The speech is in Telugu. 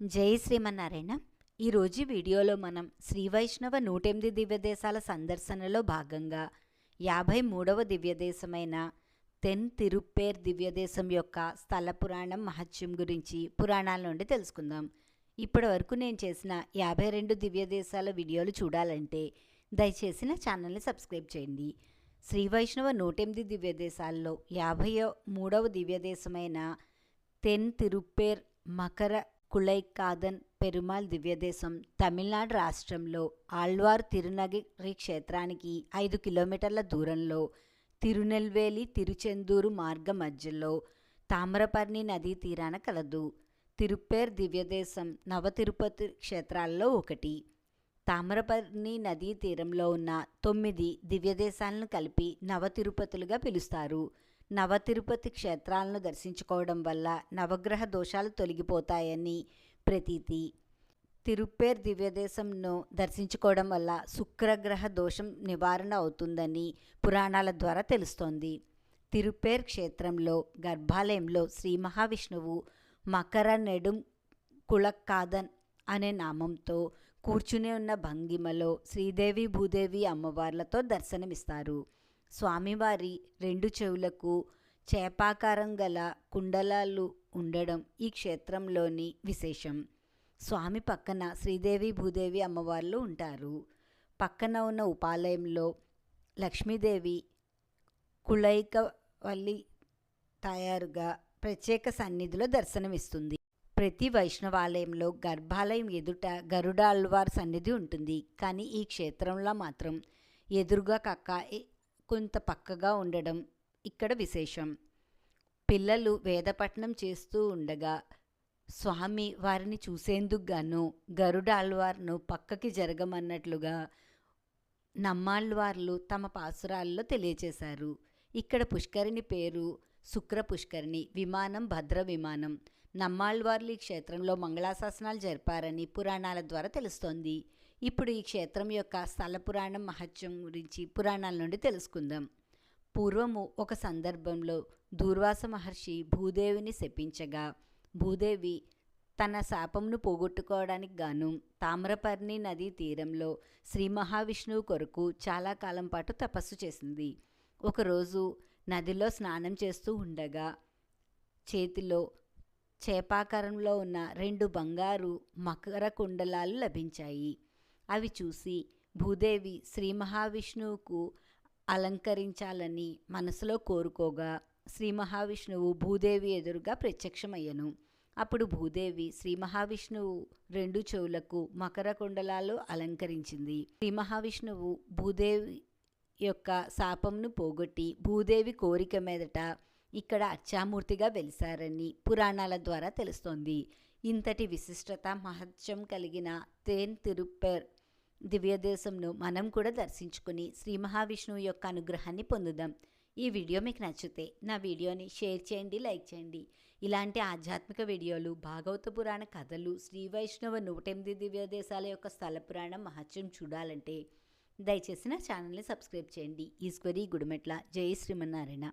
జై శ్రీమన్నారాయణ. ఈరోజు వీడియోలో మనం శ్రీ వైష్ణవ నూటెనిమిది దివ్యదేశాల సందర్శనలో భాగంగా యాభై మూడవ దివ్యదేశమైన తెన్ తిరుప్పేర్ దివ్యదేశం యొక్క స్థల పురాణం మహత్యం గురించి పురాణాల నుండి తెలుసుకుందాం. ఇప్పటి వరకు నేను చేసిన యాభై రెండు దివ్యదేశాల వీడియోలు చూడాలంటే దయచేసి నా ఛానల్ని సబ్స్క్రైబ్ చేయండి. శ్రీ వైష్ణవ నూటెనిమిది దివ్యదేశాల్లో యాభై మూడవ దివ్యదేశమైన తెన్ తిరుప్పేర్ మకర కులైకాదన్ పెరుమాల్ దివ్యదేశం తమిళనాడు రాష్ట్రంలో ఆళ్వార్ తిరునగిరి క్షేత్రానికి ఐదు కిలోమీటర్ల దూరంలో తిరునెల్వేలి తిరుచెందూరు మార్గ మధ్యలో తామ్రపర్ణి నదీ తీరాన కలదు. తిరుపేర్ దివ్యదేశం నవ తిరుపతి క్షేత్రాల్లో ఒకటి. తామ్రపర్ణి నదీ తీరంలో ఉన్న తొమ్మిది దివ్యదేశాలను కలిపి నవ తిరుపతులుగా పిలుస్తారు. నవ తిరుపతి క్షేత్రాలను దర్శించుకోవడం వల్ల నవగ్రహ దోషాలు తొలగిపోతాయని ప్రతీతి. తిరుప్పేర్ దివ్యదేశంను దర్శించుకోవడం వల్ల శుక్రగ్రహ దోషం నివారణ అవుతుందని పురాణాల ద్వారా తెలుస్తోంది. తిరుప్పేర్ క్షేత్రంలో గర్భాలయంలో శ్రీ మహావిష్ణువు మకర నెడుం కులక్కాదన్ అనే నామంతో కూర్చుని ఉన్న భంగిమలో శ్రీదేవి భూదేవి అమ్మవార్లతో దర్శనమిస్తారు. స్వామివారి రెండు చెవులకు చేపాకారం గల కుండలాలు ఉండడం ఈ క్షేత్రంలోని విశేషం. స్వామి పక్కన శ్రీదేవి భూదేవి అమ్మవార్లు ఉంటారు. పక్కన ఉన్న ఉపాలయంలో లక్ష్మీదేవి కుళైకవల్లి తయారుగా ప్రత్యేక సన్నిధిలో దర్శనమిస్తుంది. ప్రతి వైష్ణవాలయంలో గర్భాలయం ఎదుట గరుడాళ్వార్ సన్నిధి ఉంటుంది. కానీ ఈ క్షేత్రంలో మాత్రం ఎదురుగా కక్క కొంత పక్కగా ఉండడం ఇక్కడ విశేషం. పిల్లలు వేదపట్నం చేస్తూ ఉండగా స్వామి వారిని చూసేందుకు గాను గరుడాళ్వార్ను పక్కకి జరగమన్నట్లుగా నమ్మాళ్వార్లు తమ పాసురాల్లో తెలియచేశారు. ఇక్కడ పుష్కరిణి పేరు శుక్ర పుష్కరిణి విమానం భద్ర విమానం నమ్మాళ్వార్లు ఈ క్షేత్రంలో మంగళాశాసనాలు జరిపారని పురాణాల ద్వారా తెలుస్తోంది. ఇప్పుడు ఈ క్షేత్రం యొక్క స్థల పురాణం మహత్యం గురించి పురాణాల నుండి తెలుసుకుందాం. పూర్వము ఒక సందర్భంలో దూర్వాస మహర్షి భూదేవిని శపించగా భూదేవి తన శాపంను పోగొట్టుకోవడానికి గాను తామ్రపర్ణి నదీ తీరంలో శ్రీ మహావిష్ణువు కొరకు చాలా కాలం పాటు తపస్సు చేసింది. ఒకరోజు నదిలో స్నానం చేస్తూ ఉండగా చేతిలో చేపాకారంలో ఉన్న రెండు బంగారు మకర కుండలాలు లభించాయి. అవి చూసి భూదేవి శ్రీ మహావిష్ణువుకు అలంకరించాలని మనసులో కోరుకోగా శ్రీ మహావిష్ణువు భూదేవి ఎదురుగా ప్రత్యక్షమయ్యను. అప్పుడు భూదేవి శ్రీ మహావిష్ణువు రెండు చెవులకు మకర కుండలాలు అలంకరించింది. శ్రీ మహావిష్ణువు భూదేవి యొక్క శాపంను పోగొట్టి భూదేవి కోరిక మీదట ఇక్కడ అచ్చామూర్తిగా వెలిశారని పురాణాల ద్వారా తెలుస్తోంది. ఇంతటి విశిష్టత మహత్యం కలిగిన తేన్ తిరుప్పర్ దివ్యదేశంను మనం కూడా దర్శించుకుని శ్రీ మహావిష్ణువు యొక్క అనుగ్రహాన్ని పొందుదాం. ఈ వీడియో మీకు నచ్చితే నా వీడియోని షేర్ చేయండి లైక్ చేయండి. ఇలాంటి ఆధ్యాత్మిక వీడియోలు భాగవత పురాణ కథలు శ్రీ వైష్ణవ నూటెనిమిది దివ్యదేశాల యొక్క స్థల పురాణం మహత్యం చూడాలంటే దయచేసి నా ఛానల్ని సబ్స్క్రైబ్ చేయండి. ఈశ్వరి గుడిమెట్ల. జై శ్రీమన్నారాయణ.